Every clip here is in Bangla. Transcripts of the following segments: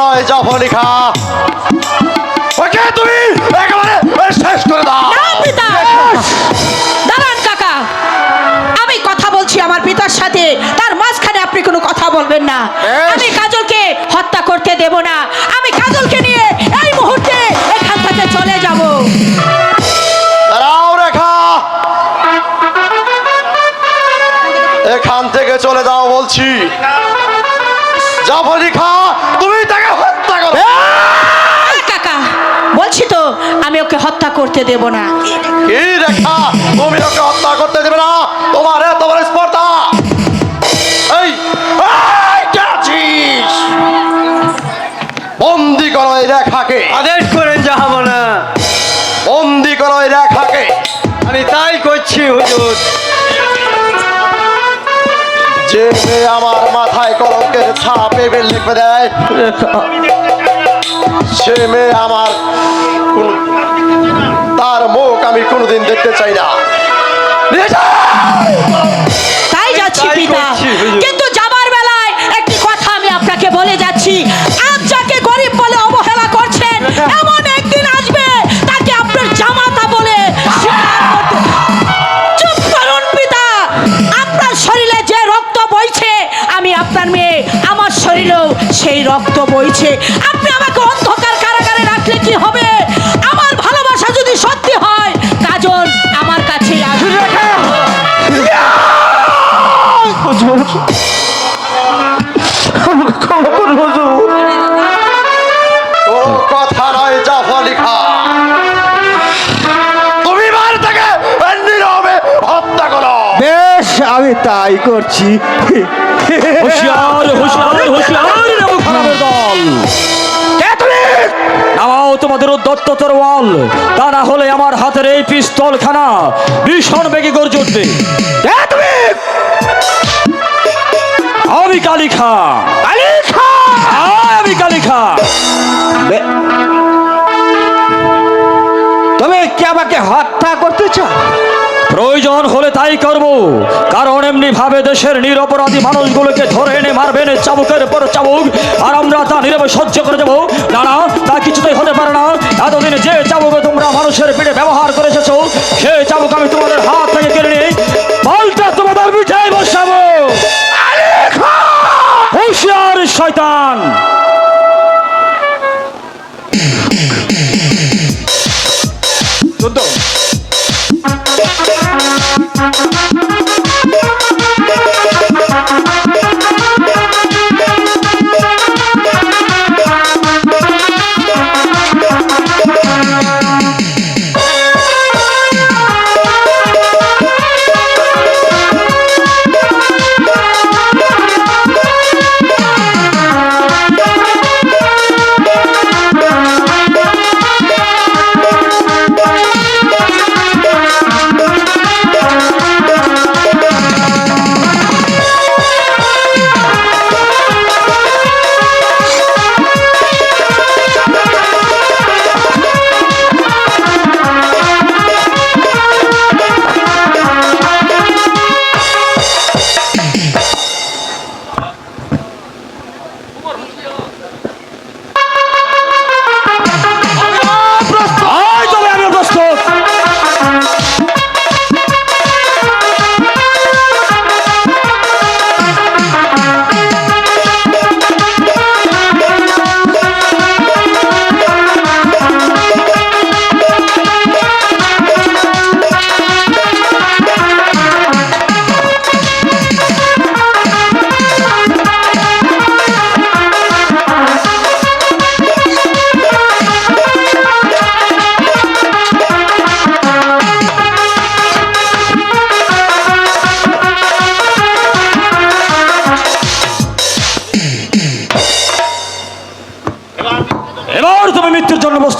জাফলিখা ওকে তুমি একেবারে শেষ করে দাও। না পিতা। দাঁড়ান কাকা। আমি কথা বলছি আমার পিতার সাথে। তার মাঝখানে আপনি কোনো কথা বলবেন না। আমি কাজলকে হত্যা করতে দেব না। আমি কাজলকে নিয়ে এই মুহূর্তে এখান থেকে চলে যাব। দাঁড়াও রেখা। এখান থেকে চলে যাও বলছি। জাফলিখা তুমি তাকে হত্যা করো আরে কাকা বলছি তো আমি ওকে হত্যা করতে দেব না। কি রেখা তুমি ওকে হত্যা করতে দেবে না? তোমার এত বড় স্পর্ধা। এই? বন্দি করো এই রেখাকে। আদেশ করেন জাহাবনা বন্দি করো এই রেখাকে। আমি তাই করছি হুজুর। যে মেয়ে আমার মাথায় কলঙ্কের ছাপ এবে লিখে দেয় সে মেয়ে আমার কোন- তার মুখ আমি কোনোদিন দেখতে চাই না। তাই যাচ্ছি পিতা। কিন্তু যাবার বেলায় একটি কথা আমি আপনাকে বলে যাচ্ছি। আজ যাকে গরিব বলে অবহেলা করছেন এমন একদিন আসবে তাকে আপনার জামাতা বলে চুপ করুন পিতা। আপনার শরীরে যে রক্ত বইছে আমি আপনার মেয়ে আমার শরীরেও সেই রক্ত বইছে। তাই করছি। হুঁশিয়ার হুঁশিয়ার হুঁশিয়ার খারাপের দল। কে তুমি? নামাও তোমাদের উদ্যত্ত তরোয়াল। তা না হলে আমার হাতের এই পিস্তল খানা ভীষণ বেগে গর্জে উঠবে কে তুমি? আমি কালিখা। কালিখা! আয় আমি কালিখা। তুমি কি আমাকে হত্যা করতে চাও? প্রয়োজন হলে তাই করব। কারণ এমনি ভাবে দেশের নিরপরাধী মানুষগুলোকে ধরে এনে মারবেন চাবুকের পর চাবুক, আর আমরা তা নীরবে সহ্য করে দেবো। না না তা কিছুতেই হতে পারে না। এতদিন যে চাবুক তোমরা মানুষের পিঠে ব্যবহার করে এসেছ সেই চাবুক আমি তোমাদের হাত থেকে কেড়ে নিই। পাল্টা তোমাদের পিঠায় বসাবো। হুঁশিয়ার শয়তান!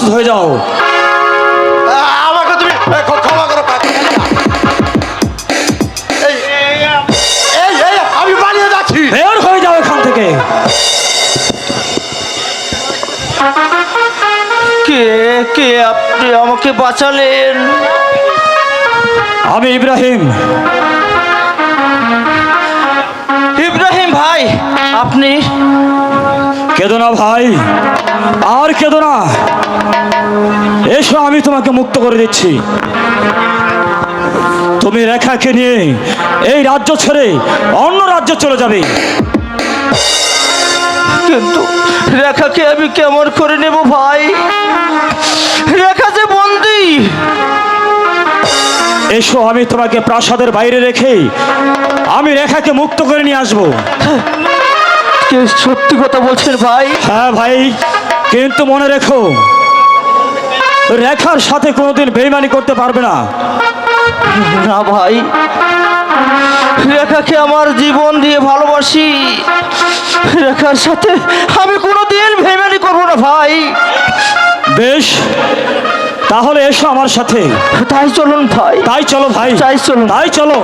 প্রস্তুত হয়ে যাও। আমাকে তুমি ক্ষমা করো আমি পালিয়ে যাচ্ছি। বের হয়ে যাও এখান থেকে। কে কে আপনি আমাকে বাঁচালেন? আমি ইব্রাহিম। ইব্রাহিম ভাই আপনি কেদো না ভাই। আর কেদো না। এসো আমি তোমাকে মুক্ত করে দিচ্ছি। তুমি রেখাকে নিয়ে এই রাজ্য ছেড়ে অন্য রাজ্যে চলে যাবে। কিন্তু রেখাকে আমি কেমন করে নেব ভাই? রেখা যে বন্দি। এসো আমি তোমাকে প্রাসাদের বাইরে রেখে আমি রেখাকে মুক্ত করে নিয়ে আসব। কে সত্যি কথা বলছেন ভাই? হ্যাঁ ভাই কিন্তু মনে রেখো রেখার সাথে কোনোদিন বেইমানি করতে পারবে না। না ভাই রেখাকে আমার জীবন দিয়ে ভালোবাসি। রেখার সাথে আমি কোনো দিন ভেমানি করব না ভাই। বেশ তাহলে এসো আমার সাথে। তাই চলুন ভাই। তাই চলো ভাই। তাই চলুন। তাই চলো।